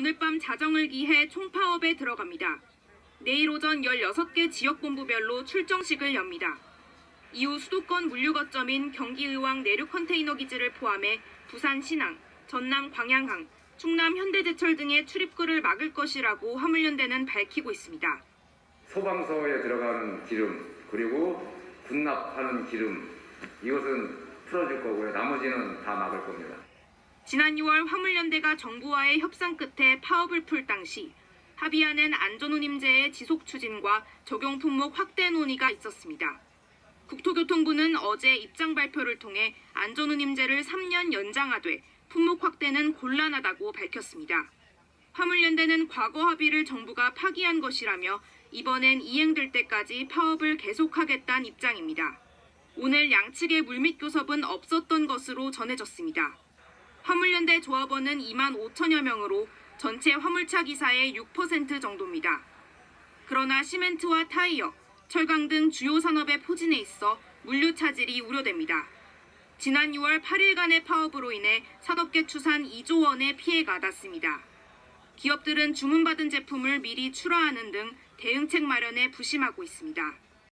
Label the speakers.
Speaker 1: 오늘 밤 자정을 기해 총파업에 들어갑니다. 내일 오전 16개 지역본부별로 출정식을 엽니다. 이후 수도권 물류 거점인 경기의왕 내륙 컨테이너 기지를 포함해 부산 신항, 전남 광양항, 충남 현대제철 등의 출입구를 막을 것이라고 화물연대는 밝히고 있습니다.
Speaker 2: 소방서에 들어가는 기름 그리고 군납하는 기름 이것은 풀어줄 거고요. 나머지는 다 막을 겁니다.
Speaker 1: 지난 6월 화물연대가 정부와의 협상 끝에 파업을 풀 당시 합의안은 안전운임제의 지속 추진과 적용 품목 확대 논의가 있었습니다. 국토교통부는 어제 입장 발표를 통해 안전운임제를 3년 연장하되 품목 확대는 곤란하다고 밝혔습니다. 화물연대는 과거 합의를 정부가 파기한 것이라며 이번엔 이행될 때까지 파업을 계속하겠다는 입장입니다. 오늘 양측의 물밑 교섭은 없었던 것으로 전해졌습니다. 화물연대 조합원은 2만 5천여 명으로 전체 화물차 기사의 6% 정도입니다. 그러나 시멘트와 타이어, 철강 등 주요 산업의 포진에 있어 물류 차질이 우려됩니다. 지난 6월 8일간의 파업으로 인해 산업계 추산 2조 원의 피해가 났습니다. 기업들은 주문받은 제품을 미리 출하하는 등 대응책 마련에 부심하고 있습니다.